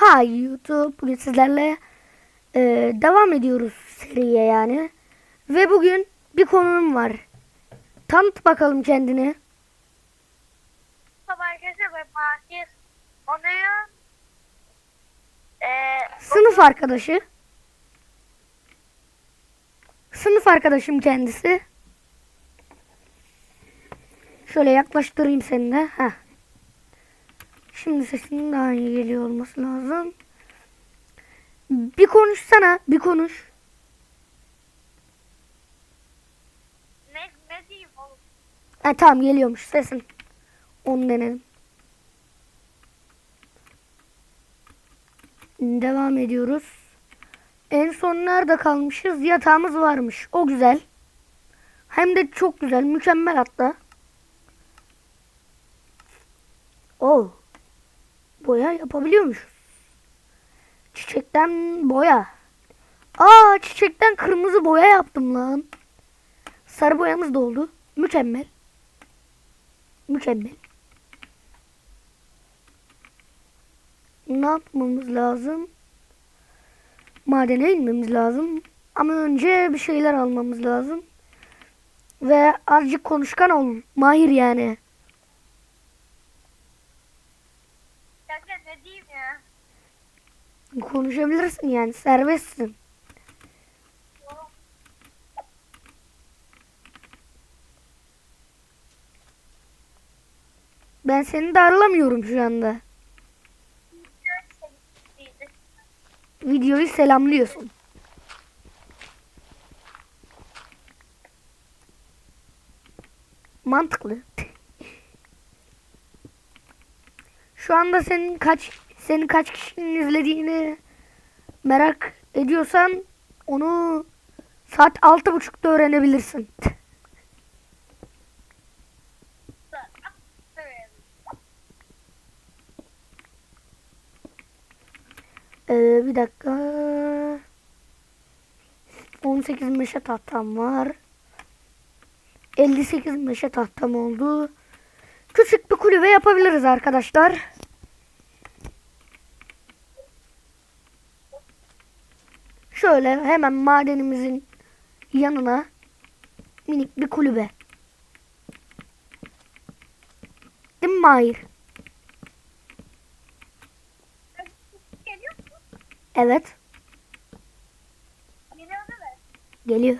Hi YouTube. Bugün sizlerle e, devam ediyoruz seriye yani. Ve bugün bir konum var. Tanıt bakalım kendini. Merhaba arkadaşlar ben Mahir. Onur'un eee Sınıf arkadaşı. Sınıf arkadaşım kendisi. Şöyle yaklaştırayım seni de. Heh. Şimdi sesinin daha iyi geliyor olması lazım. Bir konuşsana, bir konuş. ne, ne diyeyim oğlum? Ha tamam geliyormuş sesin. Onu denedim. Devam ediyoruz. En son nerede kalmışız? Yatağımız varmış. O güzel. Hem de çok güzel. Mükemmel hatta. Oo. Boya yapabiliyormuşuz. Çiçekten boya. Aa çiçekten kırmızı boya yaptım lan. Sarı boyamız da oldu. Mükemmel. Mükemmel. Ne yapmamız lazım? Madene inmemiz lazım. Ama önce bir şeyler almamız lazım. Ve azıcık konuşkan ol. Mahir yani. Kanka ne diyeyim ya? Konuşabilirsin yani. Serbestsin. Ben seni darlamıyorum şu anda. Videoyu selamlıyorsun. Mantıklı. Şu anda senin kaç senin kaç kişinin izlediğini merak ediyorsan onu saat altı buçukta öğrenebilirsin. Ee, bir dakika. 18 meşe tahtam var. 58 meşe tahtam oldu. Küçük bir kulübe yapabiliriz arkadaşlar. Şöyle hemen madenimizin yanına minik bir kulübe. Değil mi Mahir? Evet. Geliyor.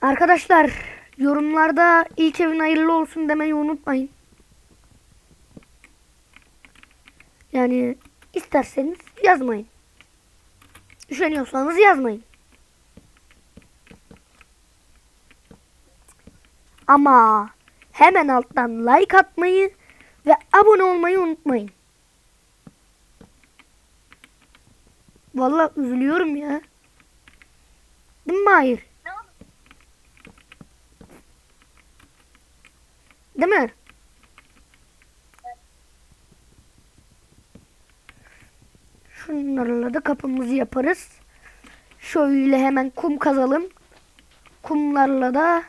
Arkadaşlar yorumlarda ilk evin hayırlı olsun demeyi unutmayın. Yani isterseniz yazmayın. Üşeniyorsanız yazmayın. Ama hemen alttan like atmayı ve abone olmayı unutmayın. Vallahi üzülüyorum ya. Değil mi oldu? Değil mi? Şunlarla da kapımızı yaparız. Şöyle hemen kum kazalım. Kumlarla da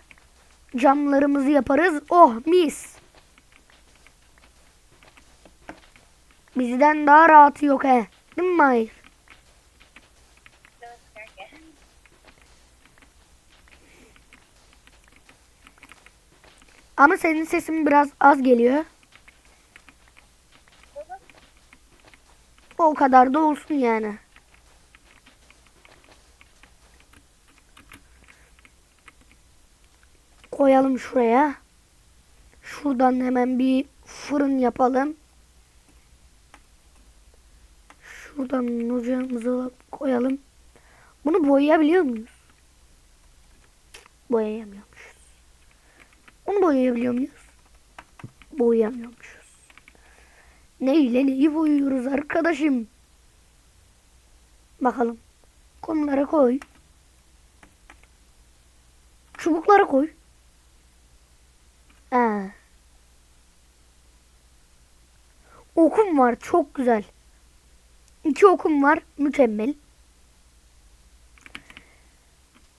camlarımızı yaparız. Oh mis. Bizden daha rahatı yok he. Değil mi Mahir? Ama senin sesin biraz az geliyor. O kadar da olsun yani. Koyalım şuraya. Şuradan hemen bir fırın yapalım. Şuradan ocağımızı koyalım. Bunu boyayabiliyor muyuz? Boyayamıyormuşuz. Bunu boyayabiliyor muyuz? Boyayamıyormuşuz. Ne ile neyi boyuyoruz arkadaşım? Bakalım. Konulara koy. Çubuklara koy. Ha. Okum var çok güzel. İki okum var mükemmel.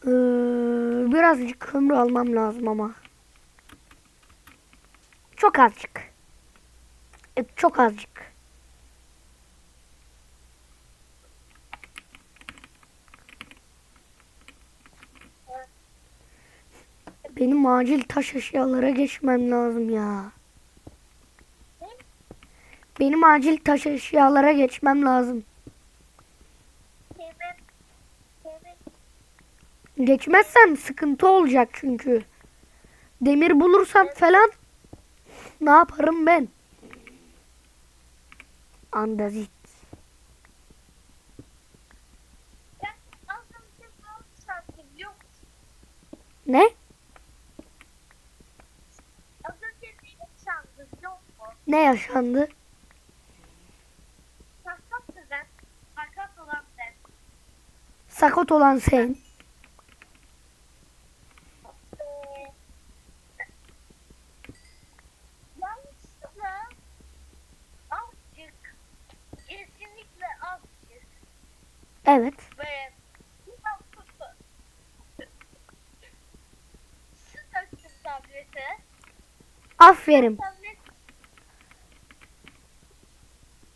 Ee, birazcık kömür almam lazım ama. Çok azıcık. E, çok azıcık. Benim acil taş eşyalara geçmem lazım ya. Benim acil taş eşyalara geçmem lazım. Geçmezsem sıkıntı olacak çünkü. Demir bulursam falan ne yaparım ben? Andazit. Ne? Ne? Yaşandı. Sakat olan sen. Sakat olan sen. Ee, yanlışlıkla azıcık kesinlikle azıcık Evet. ve su döktüm tablete. Aferin.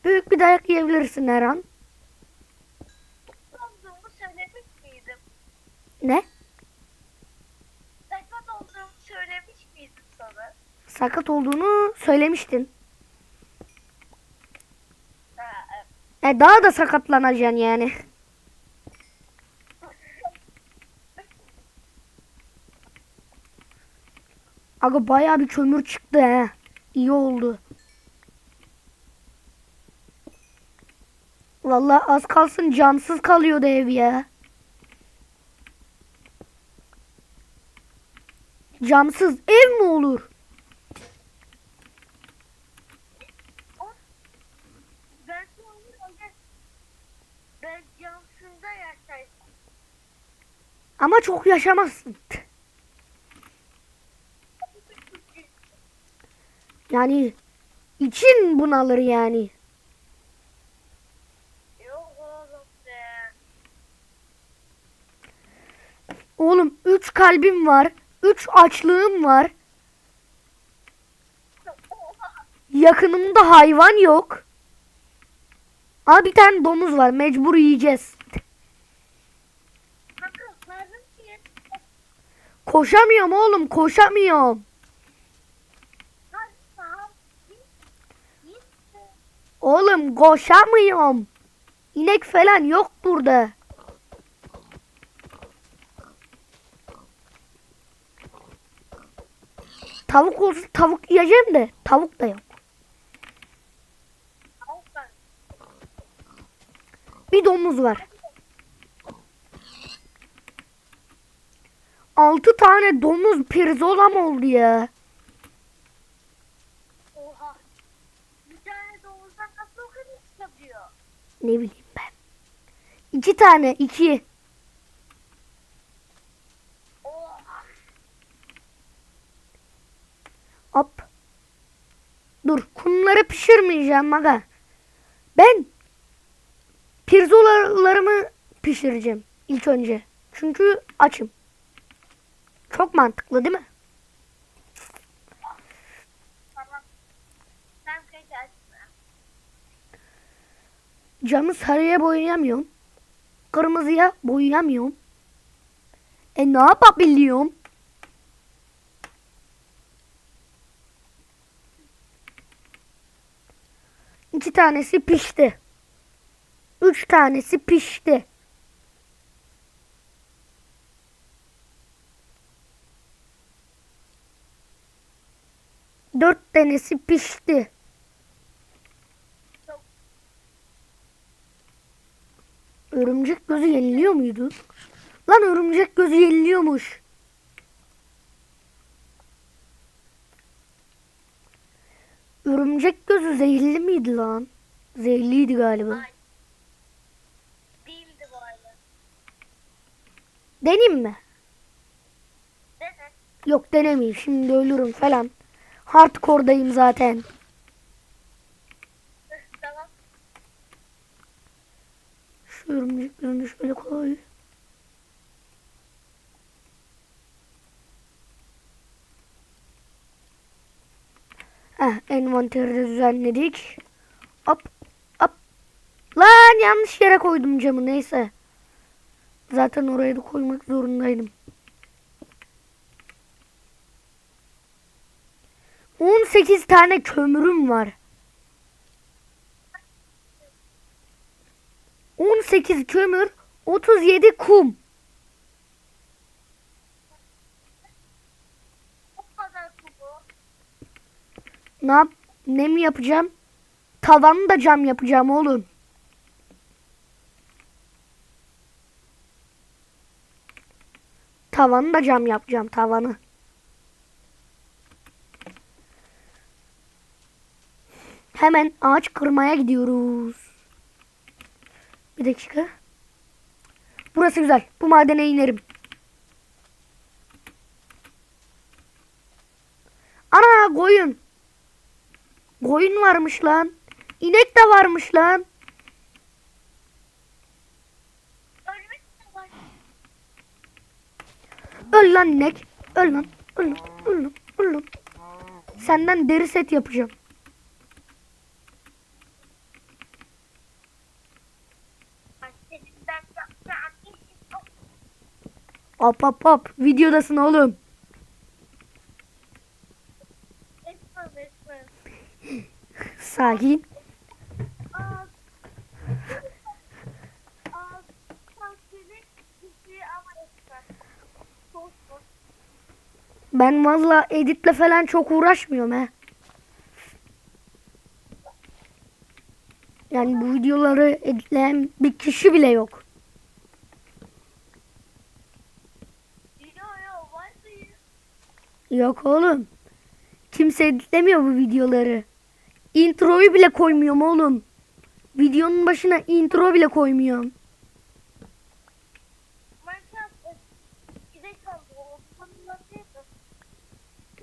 Büyük bir dayak yiyebilirsin her an. olduğumu söylemiş miydim? Ne? Sakat olduğumu söylemiş miydim sana? Sakat olduğunu söylemiştin. Ha, evet. E daha da sakatlanacaksın yani. Aga bayağı bir kömür çıktı he. İyi oldu. Vallahi az kalsın camsız kalıyordu ev ya. Camsız ev mi olur? Ama çok yaşamazsın. Yani için bunalır yani. Yok oğlum be. Oğlum 3 kalbim var. 3 açlığım var. Yakınımda hayvan yok. Aa bir tane domuz var. Mecbur yiyeceğiz. Koşamıyorum oğlum. Koşamıyorum. Oğlum koşamıyorum. İnek falan yok burada. Tavuk olsa tavuk yiyeceğim de tavuk da yok. Bir domuz var. Altı tane domuz pirzolam oldu ya. Oha. Bir tane domuzdan nasıl o kadar çıkabiliyor? Ne bileyim ben. İki tane iki. Hop. Dur kumları pişirmeyeceğim aga. Ben pirzolalarımı pişireceğim ilk önce. Çünkü açım. Çok mantıklı değil mi? Camı sarıya boyayamıyorum. Kırmızıya boyayamıyorum. E ne yapabiliyorum? İki tanesi pişti. Üç tanesi pişti. Dört tanesi pişti. Örümcek gözü yeniliyor muydu? Lan örümcek gözü yeniliyormuş. Örümcek gözü zehirli miydi lan? Zehirliydi galiba. Değildi arada. Deneyim mi? Dene. Yok denemeyeyim. Şimdi ölürüm falan. Hardcore'dayım zaten. tamam. Şu örümcek gözünü şöyle koy. Heh, envanteri düzenledik. Hop hop. Lan yanlış yere koydum camı neyse. Zaten oraya da koymak zorundaydım. 18 tane kömürüm var. 18 kömür, 37 kum. O kadar kubu. Ne yap ne mi yapacağım? Tavanı da cam yapacağım oğlum. Tavanı da cam yapacağım tavanı. Hemen ağaç kırmaya gidiyoruz. Bir dakika. Burası güzel. Bu madene inerim. Ana koyun. Koyun varmış lan. İnek de varmış lan. Öl lan inek. Öl lan. Öl lan. Öl lan. Öl lan. Senden deri set yapacağım. Hop hop hop. Videodasın oğlum. Etmez etmez. Sakin. Aa. Aa. Sansürü kişi ama etmez. Sos sos. Ben valla editle falan çok uğraşmıyorum he. Yani bu videoları editleyen bir kişi bile yok. Yok oğlum. Kimse editlemiyor bu videoları. Introyu bile koymuyorum oğlum. Videonun başına intro bile koymuyorum.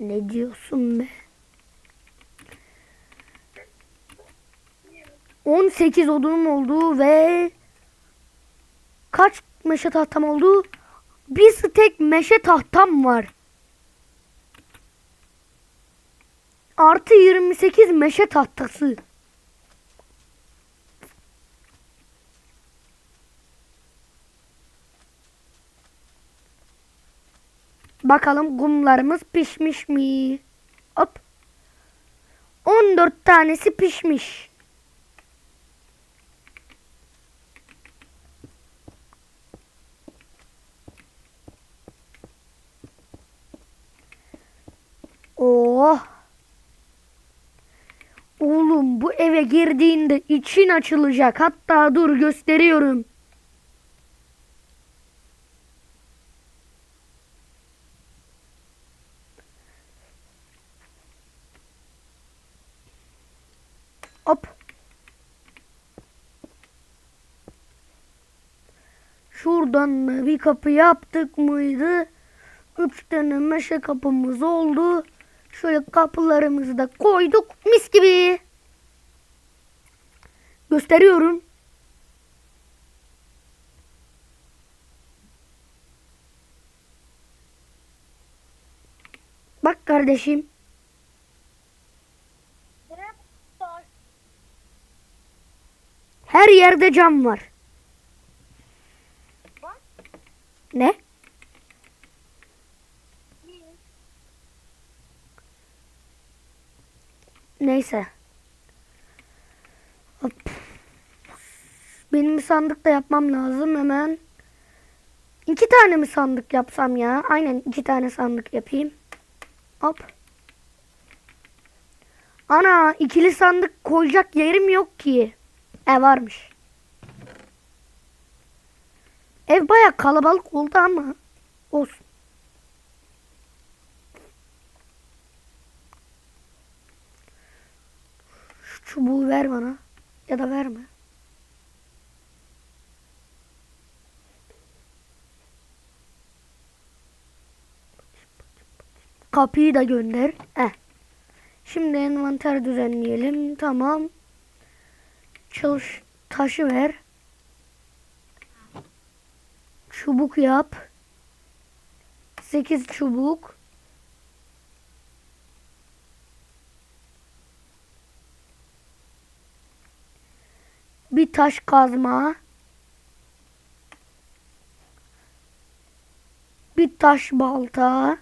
Mi? Ne diyorsun be? 18 odunum oldu ve kaç meşe tahtam oldu? Bir stek meşe tahtam var. Artı 28 meşe tahtası. Bakalım kumlarımız pişmiş mi? Hop. 14 tanesi pişmiş. Oh. Oğlum bu eve girdiğinde için açılacak. Hatta dur gösteriyorum. Hop. Şuradan da bir kapı yaptık mıydı? Üç tane meşe kapımız oldu. Şöyle kapılarımızı da koyduk. Mis gibi. Gösteriyorum. Bak kardeşim. Her yerde cam var. Bak. Ne? Neyse. Hop. Benim sandık da yapmam lazım hemen. İki tane mi sandık yapsam ya? Aynen iki tane sandık yapayım. Hop. Ana ikili sandık koyacak yerim yok ki. E varmış. Ev baya kalabalık oldu ama olsun. Şu çubuğu ver bana. Ya da verme. Kapıyı da gönder. Eh. Şimdi envanter düzenleyelim. Tamam. Çalış taşı ver. Çubuk yap. 8 çubuk. Bir taş kazma. Bir taş balta.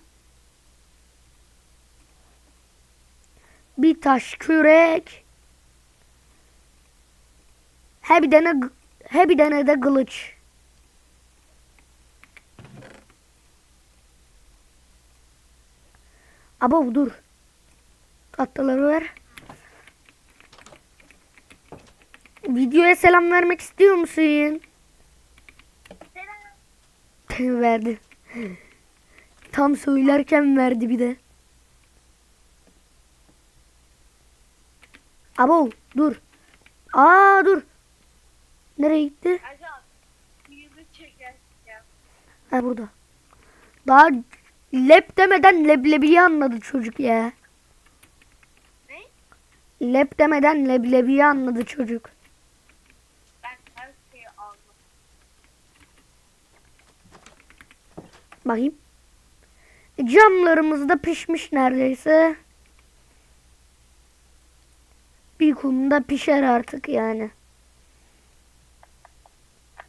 Bir taş kürek. He bir tane he bir tane de kılıç. Abo dur. Tahtaları ver. Videoya selam vermek istiyor musun? Selam. verdi. Tam söylerken verdi bir de. Abo dur. Aa dur. Nereye gitti? Ha burada. Daha lep demeden leblebiyi anladı çocuk ya. Ne? Lep demeden leblebiyi anladı çocuk. Ben her şeyi aldım. Bakayım. Camlarımız da pişmiş neredeyse. Bir kumda pişer artık yani.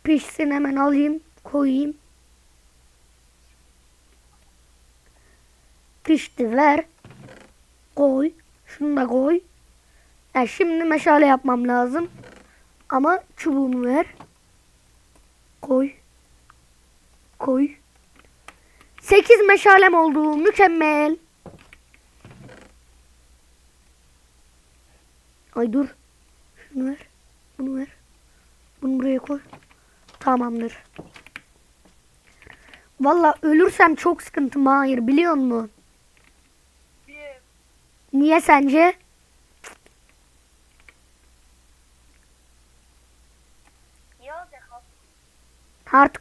Pişsin hemen alayım, koyayım. Pişti ver. Koy. Şunu da koy. Ya şimdi meşale yapmam lazım. Ama çubuğumu ver. Koy. Koy. 8 meşalem oldu. Mükemmel. Ay dur. Şunu ver. Bunu ver. Bunu buraya koy. Tamamdır. Valla ölürsem çok sıkıntım. Hayır biliyor musun? Bir. Niye sence?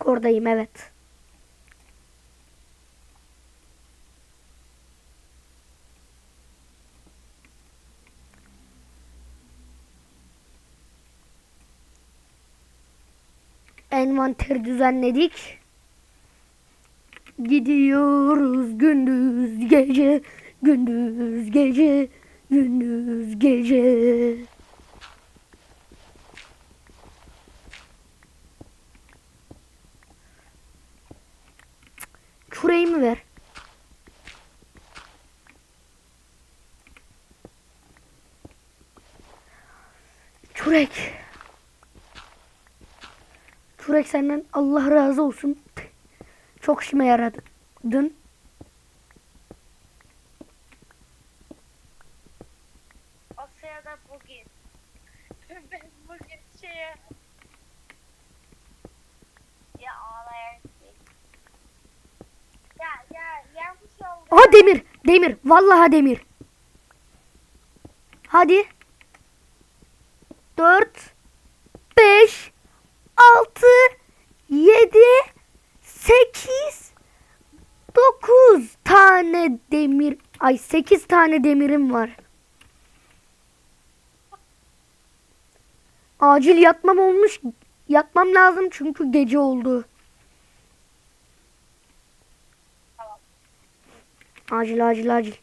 Oradayım evet. Envanter düzenledik. Gidiyoruz gündüz gece, gündüz gece, gündüz gece. Küreğimi ver. Kürek. Kürek senden Allah razı olsun. Çok işime yaradın. Asya'da bugün. ben bugün şeye... Ya ağlayan şey. Ya ya yanlış oldu. Aha demir. Demir. Vallahi demir. Hadi. 4 5 6 7 8 9 tane demir. Ay 8 tane demirim var. Acil yatmam olmuş. Yatmam lazım çünkü gece oldu. Acil acil acil.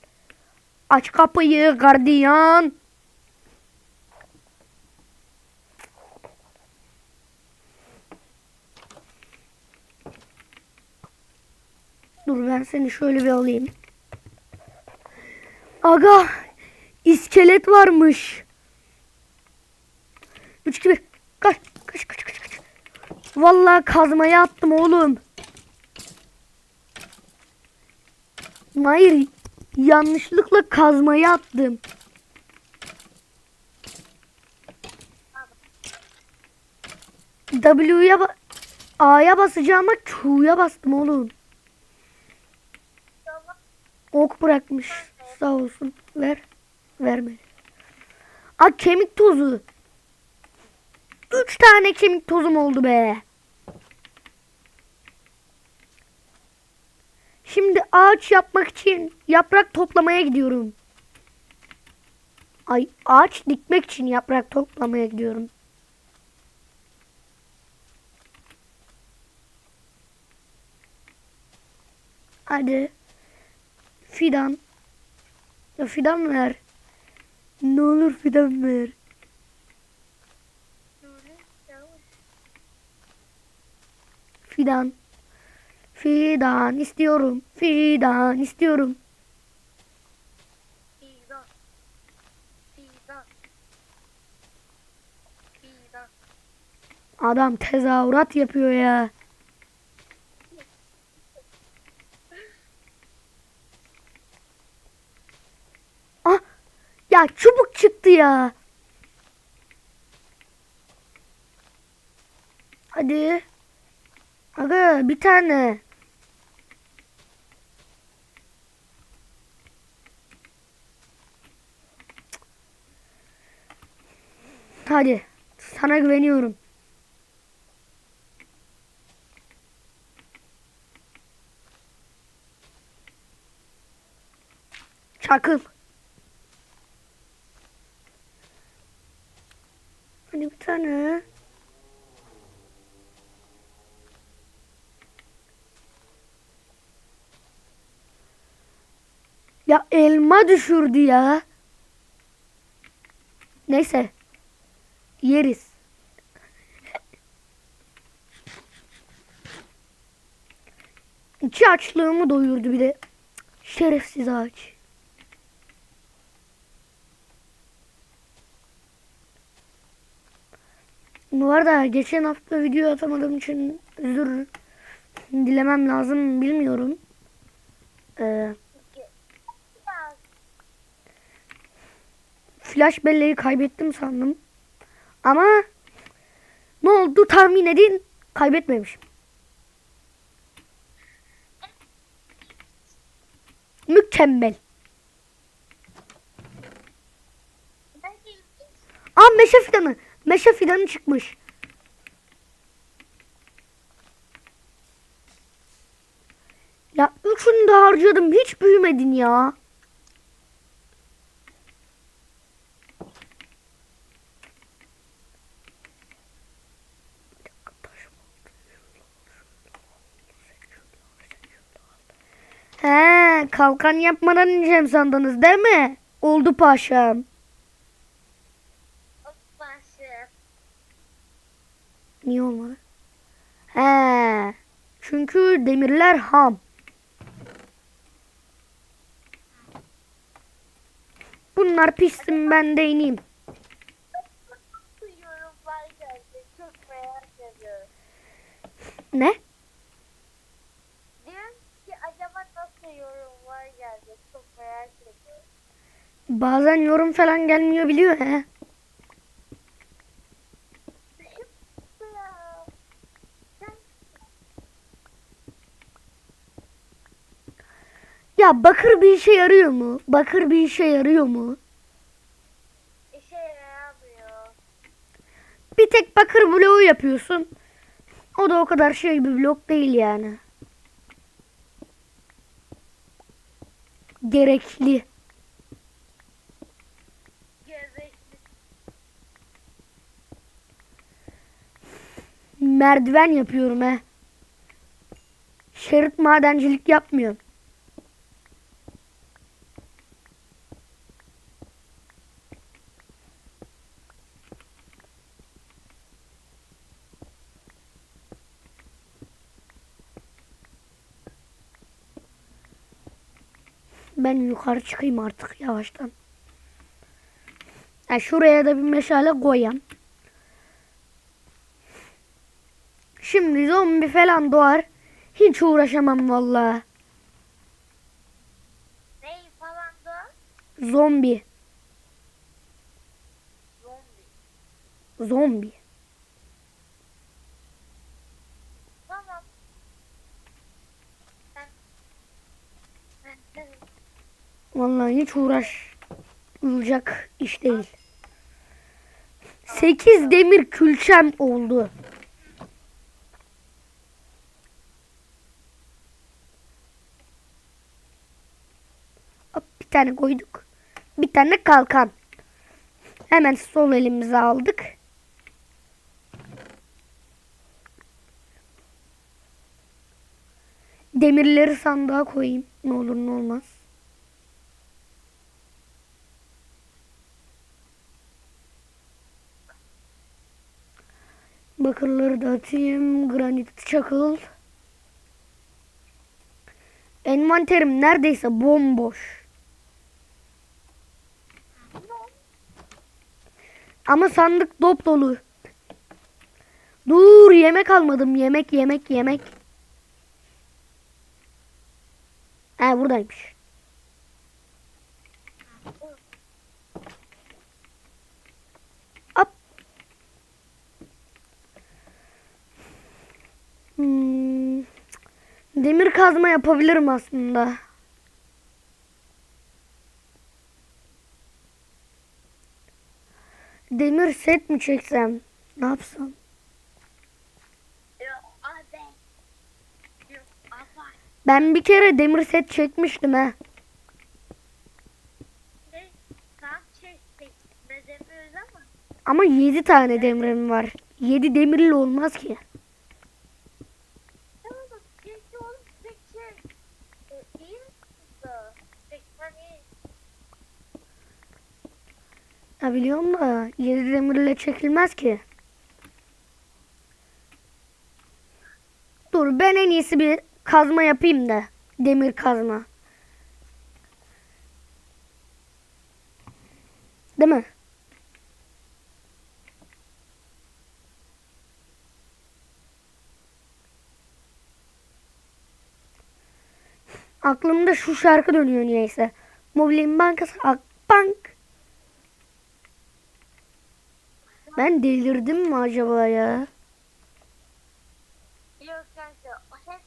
Aç kapıyı gardiyan. Dur ben seni şöyle bir alayım. Aga iskelet varmış. 3 2 1 kaç kaç kaç kaç kaç. Vallahi kazmaya attım oğlum. Hayır yanlışlıkla kazmayı attım. W'ye ba- A'ya basacağıma Q'ya bastım oğlum. Ok bırakmış. Sağ olsun. Ver. Vermedi. Aa kemik tozu. Üç tane kemik tozum oldu be. Şimdi ağaç yapmak için yaprak toplamaya gidiyorum. Ay ağaç dikmek için yaprak toplamaya gidiyorum. Hadi. Fidan. Ya fidan ver. Ne olur fidan ver. Fidan. Fidan istiyorum. Fidan istiyorum. Adam tezahürat yapıyor ya. Ya çubuk çıktı ya. Hadi. Aga bir tane. Hadi. Sana güveniyorum. Çakıl. Hadi bir tane. Ya elma düşürdü ya. Neyse. Yeriz. İki açlığımı doyurdu bir de. Şerefsiz ağaç. Bu arada geçen hafta video atamadığım için özür dilemem lazım bilmiyorum. Ee, flash belleği kaybettim sandım. Ama ne oldu tahmin edin kaybetmemişim. Mükemmel. Aa meşe fidanı. Meşe fidanı çıkmış. Ya üçünü de harcadım. Hiç büyümedin ya. He, kalkan yapmadan ineceğim sandınız değil mi? Oldu paşam. Niye olmadı? He. Çünkü demirler ham. Bunlar pişsin ben de ineyim. Ne? Çok merak ediyorum. Bazen yorum falan gelmiyor biliyor he. Ya. Bakır bir işe yarıyor mu? Bakır bir işe yarıyor mu? işe yaramıyor. Bir tek bakır bloğu yapıyorsun. O da o kadar şey bir blok değil yani. Gerekli. Merdiven yapıyorum he. Şerit madencilik yapmıyorum. Ben yukarı çıkayım artık yavaştan. Ha, şuraya da bir meşale koyayım. Şimdi zombi falan doğar. Hiç uğraşamam vallahi. Ney falan da? Zombi. Zombi. Zombi. Tamam. Ben... Ben... Vallahi hiç uğraşılacak iş değil. 8 demir külçem oldu. Hop, bir tane koyduk. Bir tane kalkan. Hemen sol elimize aldık. Demirleri sandığa koyayım. Ne olur ne olmaz. çakılları da atayım. Granit çakıl. Envanterim neredeyse bomboş. Ama sandık dop dolu. Dur yemek almadım. Yemek yemek yemek. He buradaymış. Demir kazma yapabilirim aslında. Demir set mi çeksem? Ne yapsam? Ben bir kere demir set çekmiştim he. Ama. Ama 7 tane demirim var. 7 demirle olmaz ki. Tamam da peki oğlum peki. E, iyi misin da? Peki hani Ya biliyorum da 7 demirle çekilmez ki. Dur ben en iyisi bir kazma yapayım da. Demir kazma. Değil mi? Aklımda şu şarkı dönüyor niyeyse. Mobilin Bankası Akbank. Ben delirdim mi acaba ya? yok kanka. O hep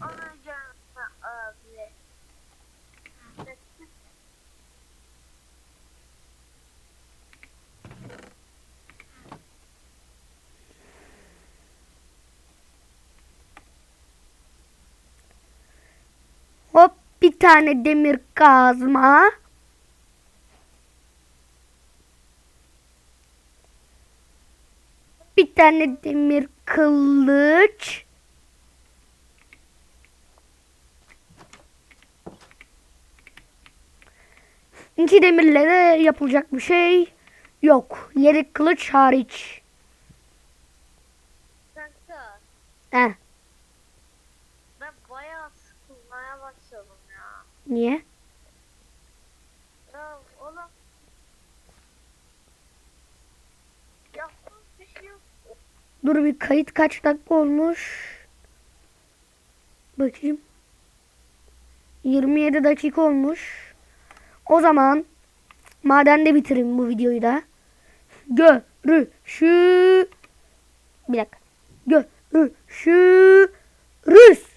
onun canına abi. Hop bir tane demir kazma. Bir tane demir kılıç. İki demirle de yapılacak bir şey yok. Yedek kılıç hariç. Kanka He, ben bayağı sıkılmaya başladım ya. niye? Ya oğlum. Yaptığım bir şey yok. Dur bir kayıt kaç dakika olmuş? Bakayım. 27 dakika olmuş. O madende bitireyim bu videoyu da. Görüşü. Bir dakika. Görüşü.